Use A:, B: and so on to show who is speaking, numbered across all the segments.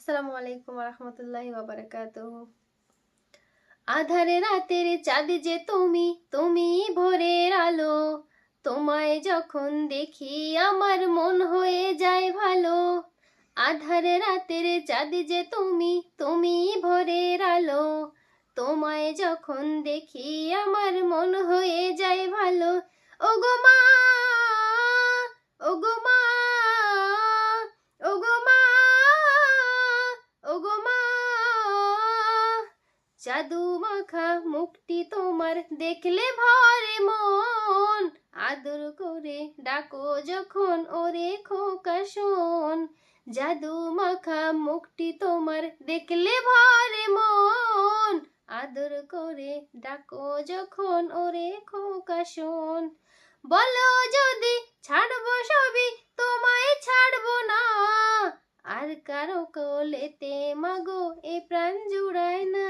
A: আসসালামু আলাইকুম রহমতুল্লাহ বাবারকাত আধারে রাতের চাঁদ যে তুমি তুমি ভোরের আলো। তোমায় যখন দেখি আমার মন হয়ে যায় ভালো। আধারে রাতের চাঁদ যে তুমি তুমি ভোরের আলো। তোমায় যখন দেখি আমার মন হয়ে যায় ভালো। ওগো মা ওগো মা ওগো মা ওগো মা জাদু মাখা মুখটি তোমার দেখলে ভরে মন। আদর করে ডাকো যখন ওরে খোকা শোন। জাদু মাখা মুখটি তোমার দেখলে ভরে মন। আদর করে ডাকো যখন ওরে খোকা শোন। বলো যদি ছাড়বো সবই, তোমায় ছাড়বো না। আর কারও কলেতে মাগো, এ প্রাণ জুড়ায় না।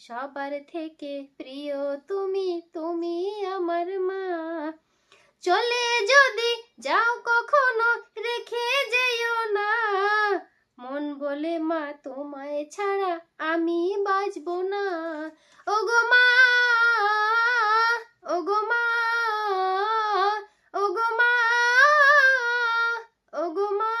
A: সবার থেকে প্রিয় তুমি তুমি আমার মা। চলে যদি যাও কখনো, রেখে যেও না। মন বলে, মা, তোমায় ছাড়া আমি বাঁচবো না। ওগো মা, ওগো মা ওগো মা ওগো মা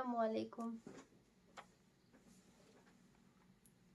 A: আসসালামু আলাইকুম।